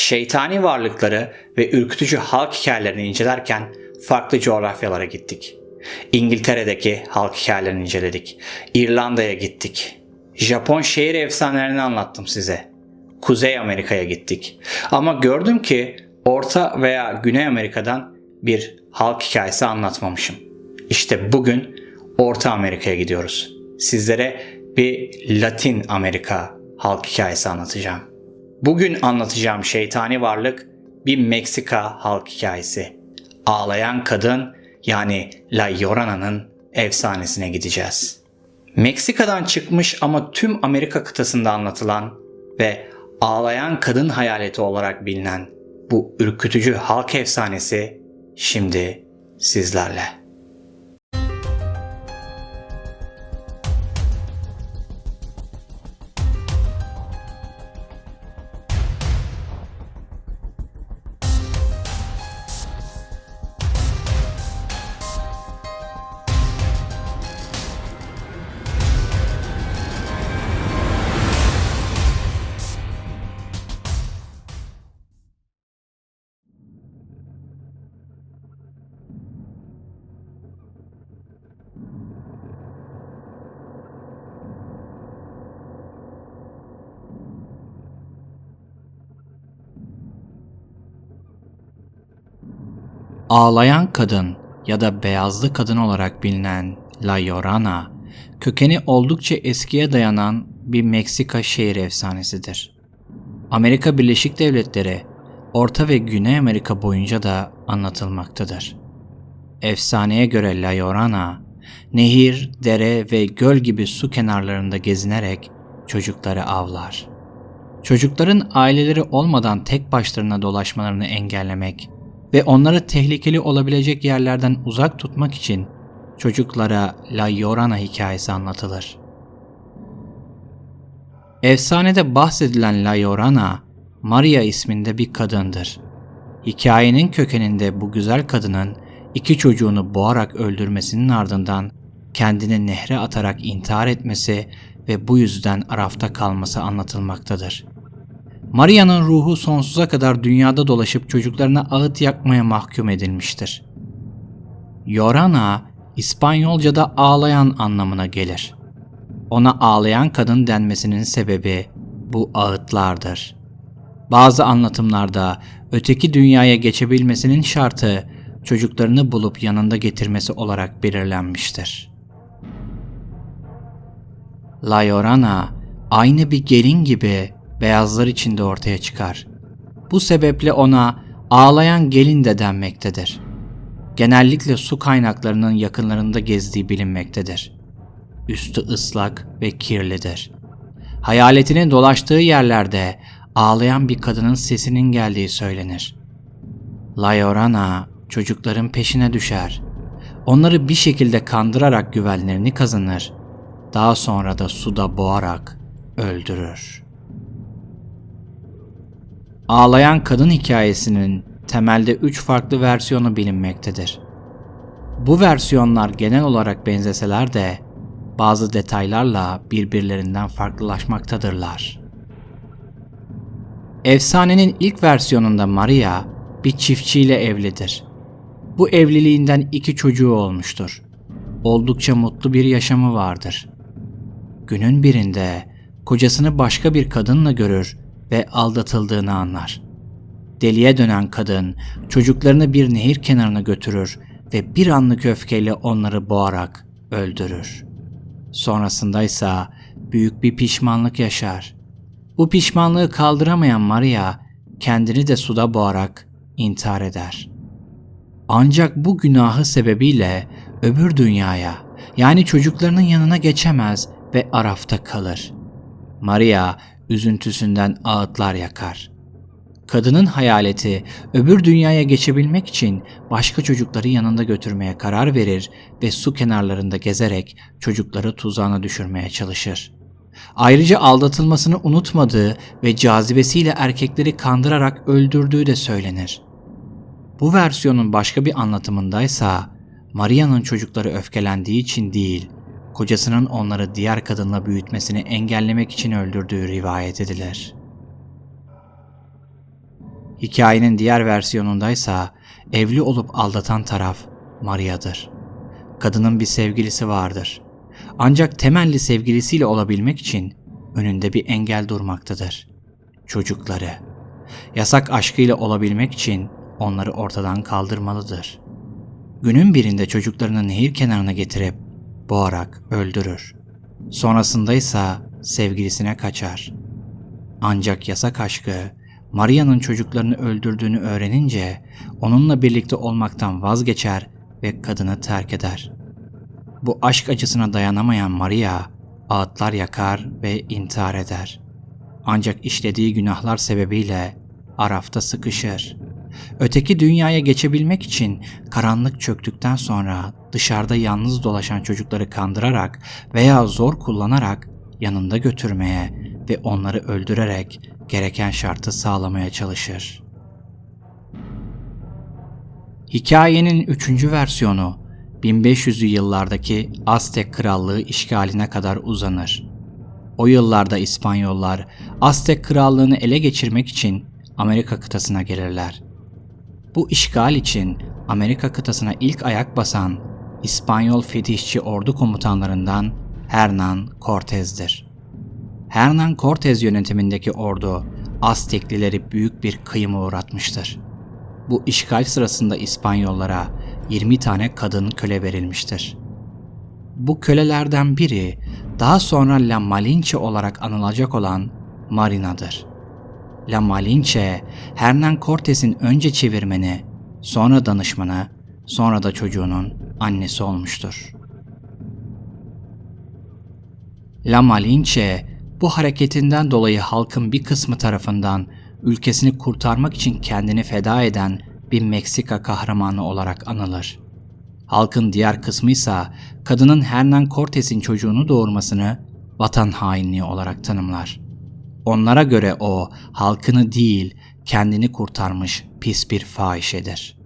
Şeytani varlıkları ve ürkütücü halk hikayelerini incelerken farklı coğrafyalara gittik. İngiltere'deki halk hikayelerini inceledik. İrlanda'ya gittik. Japon şehir efsanelerini anlattım size. Kuzey Amerika'ya gittik. Ama gördüm ki Orta veya Güney Amerika'dan bir halk hikayesi anlatmamışım. İşte bugün Orta Amerika'ya gidiyoruz. Sizlere bir Latin Amerika halk hikayesi anlatacağım. Bugün anlatacağım şeytani varlık bir Meksika halk hikayesi. Ağlayan kadın yani La Llorana'nın efsanesine gideceğiz. Meksika'dan çıkmış ama tüm Amerika kıtasında anlatılan ve ağlayan kadın hayaleti olarak bilinen bu ürkütücü halk efsanesi şimdi sizlerle. Ağlayan kadın ya da beyazlı kadın olarak bilinen La Llorana, kökeni oldukça eskiye dayanan bir Meksika şehir efsanesidir. Amerika Birleşik Devletleri, Orta ve Güney Amerika boyunca da anlatılmaktadır. Efsaneye göre La Llorana, nehir, dere ve göl gibi su kenarlarında gezinerek çocukları avlar. Çocukların aileleri olmadan tek başlarına dolaşmalarını engellemek ve onları tehlikeli olabilecek yerlerden uzak tutmak için çocuklara La Llorana hikayesi anlatılır. Efsanede bahsedilen La Llorana, Maria isminde bir kadındır. Hikayenin kökeninde bu güzel kadının iki çocuğunu boğarak öldürmesinin ardından kendini nehre atarak intihar etmesi ve bu yüzden arafta kalması anlatılmaktadır. Maria'nın ruhu sonsuza kadar dünyada dolaşıp çocuklarına ağıt yakmaya mahkum edilmiştir. Yorana, İspanyolca'da ağlayan anlamına gelir. Ona ağlayan kadın denmesinin sebebi bu ağıtlardır. Bazı anlatımlarda öteki dünyaya geçebilmesinin şartı çocuklarını bulup yanında getirmesi olarak belirlenmiştir. La Llorana aynı bir gelin gibi beyazlar içinde ortaya çıkar. Bu sebeple ona ağlayan gelin de denmektedir. Genellikle su kaynaklarının yakınlarında gezdiği bilinmektedir. Üstü ıslak ve kirlidir. Hayaletinin dolaştığı yerlerde ağlayan bir kadının sesinin geldiği söylenir. La Llorana çocukların peşine düşer. Onları bir şekilde kandırarak güvenlerini kazanır. Daha sonra da suda boğarak öldürür. Ağlayan kadın hikayesinin temelde üç farklı versiyonu bilinmektedir. Bu versiyonlar genel olarak benzeseler de bazı detaylarla birbirlerinden farklılaşmaktadırlar. Efsanenin ilk versiyonunda Maria bir çiftçiyle evlidir. Bu evliliğinden iki çocuğu olmuştur. Oldukça mutlu bir yaşamı vardır. Günün birinde kocasını başka bir kadınla görür ve aldatıldığını anlar. Deliye dönen kadın çocuklarını bir nehir kenarına götürür ve bir anlık öfkeyle onları boğarak öldürür. Sonrasında ise büyük bir pişmanlık yaşar. Bu pişmanlığı kaldıramayan Maria kendini de suda boğarak intihar eder. Ancak bu günahı sebebiyle öbür dünyaya yani çocuklarının yanına geçemez ve arafta kalır. Maria üzüntüsünden ağıtlar yakar. Kadının hayaleti öbür dünyaya geçebilmek için başka çocukları yanında götürmeye karar verir ve su kenarlarında gezerek çocukları tuzağına düşürmeye çalışır. Ayrıca aldatılmasını unutmadığı ve cazibesiyle erkekleri kandırarak öldürdüğü de söylenir. Bu versiyonun başka bir anlatımındaysa Maria'nın çocukları öfkelendiği için değil, kocasının onları diğer kadınla büyütmesini engellemek için öldürdüğü rivayet edilir. Hikayenin diğer versiyonundaysa evli olup aldatan taraf Maria'dır. Kadının bir sevgilisi vardır. Ancak temelli sevgilisiyle olabilmek için önünde bir engel durmaktadır. Çocukları. Yasak aşkıyla olabilmek için onları ortadan kaldırmalıdır. Günün birinde çocuklarını nehir kenarına getirip boğarak öldürür. Sonrasında ise sevgilisine kaçar. Ancak yasak aşkı Maria'nın çocuklarını öldürdüğünü öğrenince onunla birlikte olmaktan vazgeçer ve kadını terk eder. Bu aşk acısına dayanamayan Maria ağıtlar yakar ve intihar eder. Ancak işlediği günahlar sebebiyle Araf'ta sıkışır. Öteki dünyaya geçebilmek için karanlık çöktükten sonra dışarıda yalnız dolaşan çocukları kandırarak veya zor kullanarak yanında götürmeye ve onları öldürerek gereken şartı sağlamaya çalışır. Hikayenin üçüncü versiyonu 1500'lü yıllardaki Aztek Krallığı işgaline kadar uzanır. O yıllarda İspanyollar Aztek Krallığını ele geçirmek için Amerika kıtasına gelirler. Bu işgal için Amerika kıtasına ilk ayak basan İspanyol fetihçi ordu komutanlarından Hernan Cortez'dir. Hernan Cortez yönetimindeki ordu Azteklileri büyük bir kıyıma uğratmıştır. Bu işgal sırasında İspanyollara 20 tane kadın köle verilmiştir. Bu kölelerden biri daha sonra La Malinche olarak anılacak olan Marina'dır. La Malinche, Hernan Cortez'in önce çevirmeni, sonra danışmanı, sonra da çocuğunun annesi olmuştur. La Malinche, bu hareketinden dolayı halkın bir kısmı tarafından ülkesini kurtarmak için kendini feda eden bir Meksika kahramanı olarak anılır. Halkın diğer kısmı ise kadının Hernan Cortez'in çocuğunu doğurmasını vatan hainliği olarak tanımlar. Onlara göre o halkını değil kendini kurtarmış pis bir fahişedir.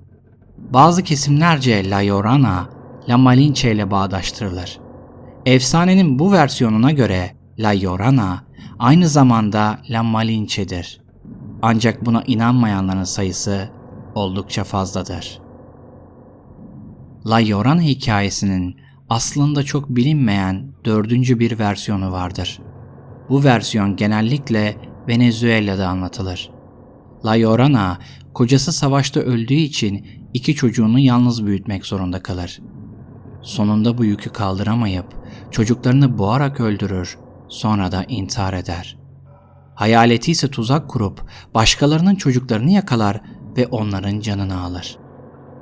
Bazı kesimlerce La Llorana, La Malinche ile bağdaştırılır. Efsanenin bu versiyonuna göre La Llorana aynı zamanda La Malinche'dir. Ancak buna inanmayanların sayısı oldukça fazladır. La Llorana hikayesinin aslında çok bilinmeyen dördüncü bir versiyonu vardır. Bu versiyon genellikle Venezuela'da anlatılır. La Llorana, kocası savaşta öldüğü için iki çocuğunu yalnız büyütmek zorunda kalır. Sonunda bu yükü kaldıramayıp çocuklarını boğarak öldürür, sonra da intihar eder. Hayaleti ise tuzak kurup başkalarının çocuklarını yakalar ve onların canını alır.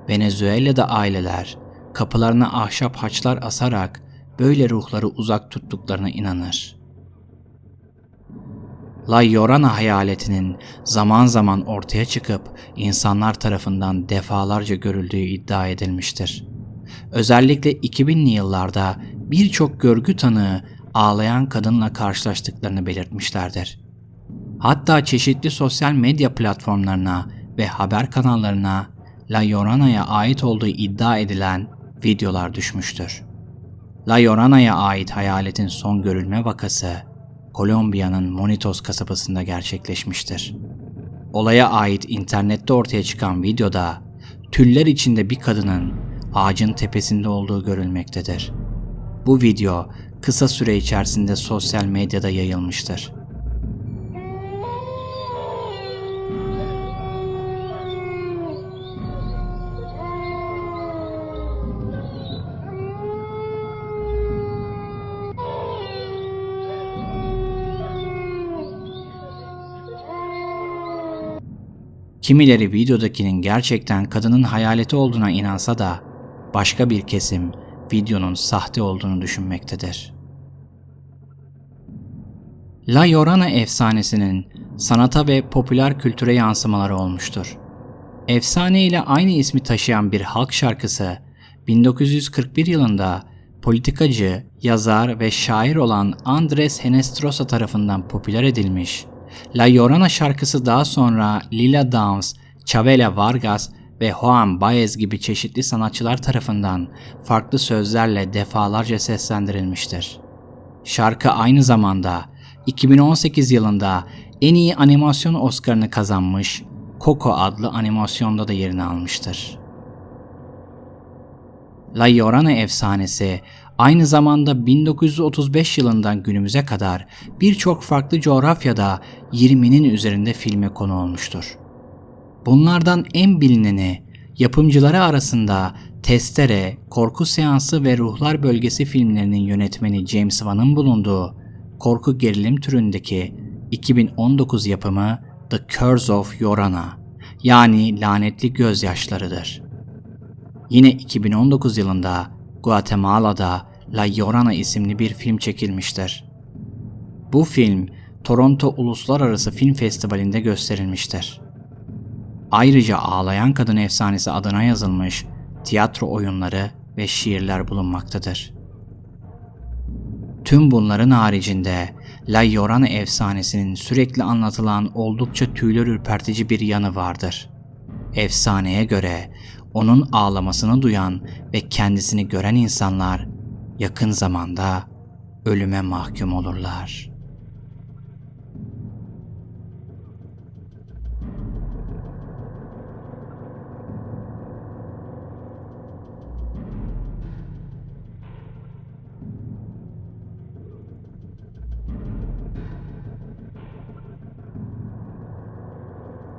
Venezuela'da aileler kapılarına ahşap haçlar asarak böyle ruhları uzak tuttuklarına inanır. La Llorana hayaletinin zaman zaman ortaya çıkıp insanlar tarafından defalarca görüldüğü iddia edilmiştir. Özellikle 2000'li yıllarda birçok görgü tanığı ağlayan kadınla karşılaştıklarını belirtmişlerdir. Hatta çeşitli sosyal medya platformlarına ve haber kanallarına La Llorana'ya ait olduğu iddia edilen videolar düşmüştür. La Llorana'ya ait hayaletin son görülme vakası Kolombiya'nın Monitos kasabasında gerçekleşmiştir. Olaya ait internette ortaya çıkan videoda tüller içinde bir kadının ağacın tepesinde olduğu görülmektedir. Bu video kısa süre içerisinde sosyal medyada yayılmıştır. Kimileri videodakinin gerçekten kadının hayaleti olduğuna inansa da başka bir kesim videonun sahte olduğunu düşünmektedir. La Llorona efsanesinin sanata ve popüler kültüre yansımaları olmuştur. Efsane ile aynı ismi taşıyan bir halk şarkısı 1941 yılında politikacı, yazar ve şair olan Andres Henestrosa tarafından popüler edilmiş La Llorona şarkısı daha sonra Lila Downs, Chavela Vargas ve Juan Baez gibi çeşitli sanatçılar tarafından farklı sözlerle defalarca seslendirilmiştir. Şarkı aynı zamanda 2018 yılında en iyi animasyon Oscar'ını kazanmış, Coco adlı animasyonda da yerini almıştır. La Llorona efsanesi aynı zamanda 1935 yılından günümüze kadar birçok farklı coğrafyada 20'nin üzerinde filme konu olmuştur. Bunlardan en bilineni yapımcıları arasında Testere, Korku Seansı ve Ruhlar Bölgesi filmlerinin yönetmeni James Wan'ın bulunduğu korku gerilim türündeki 2019 yapımı The Curse of Yorana yani lanetli gözyaşlarıdır. Yine 2019 yılında Guatemala'da La Llorona isimli bir film çekilmiştir. Bu film Toronto Uluslararası Film Festivali'nde gösterilmiştir. Ayrıca Ağlayan Kadın Efsanesi adına yazılmış tiyatro oyunları ve şiirler bulunmaktadır. Tüm bunların haricinde La Llorona efsanesinin sürekli anlatılan oldukça tüyler ürpertici bir yanı vardır. Efsaneye göre onun ağlamasını duyan ve kendisini gören insanlar yakın zamanda ölüme mahkum olurlar.